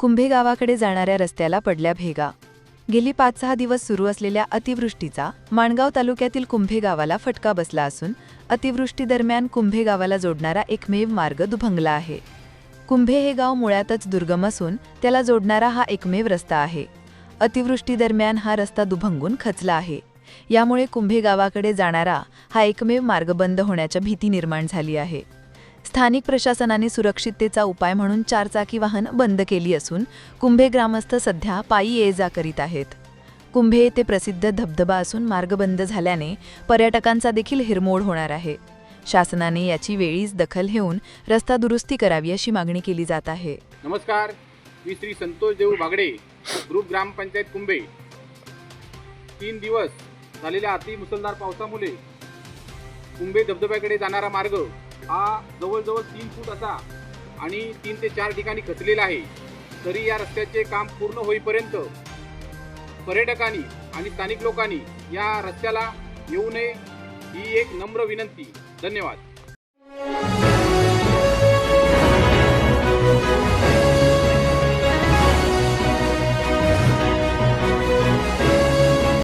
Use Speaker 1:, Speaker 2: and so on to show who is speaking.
Speaker 1: कुंभे गावाकडे जाणाऱ्या रस्त्याला पडल्या भेगा. गेली पाच सहा दिवस सुरू असलेल्या अतिवृष्टीचा माणगाव तालुक्यातील कुंभे गावाला फटका बसला असून अतिवृष्टीदरम्यान कुंभे गावाला जोडणारा एकमेव मार्ग दुभंगला आहे. कुंभे हे गाव मुळातच दुर्गम असून त्याला जोडणारा हा एकमेव रस्ता आहे. अतिवृष्टीदरम्यान हा रस्ता दुभंगून खचला आहे. यामुळे कुंभे गावाकडे जाणारा हा एकमेव मार्ग बंद होण्याच्या भीती निर्माण झाली आहे. स्थानिक प्रशासनाने सुरक्षिततेचा उपाय म्हणून चारचाकी वाहन बंद केली असून कुंभे ग्रामस्थ सध्या पायी ये जा करीत आहेत. कुंभे येथे प्रसिद्ध धबधबा असून मार्ग बंद झाल्याने पर्यटकांचा देखील हिरमोड होणार आहे. शासनाने याची वेळीच दखल घेऊन रस्ता दुरुस्ती करावी अशी मागणी केली जात आहे.
Speaker 2: नमस्कार मी श्री संतोष देऊ बागडे ग्रुप ग्रामपंचायत कुंभे. तीन दिवस झालेल्या अति मुसळधार पावसामुळे कुंभे धबधब्याकडे जाणारा मार्ग हा जवळजवळ तीन फूट असा आणि तीन ते चार ठिकाणी खचलेला आहे. तरी या रस्त्याचे काम पूर्ण होईपर्यंत पर्यटकांनी आणि स्थानिक लोकांनी या रस्त्याला येऊ नये ही एक नम्र विनंती. धन्यवाद.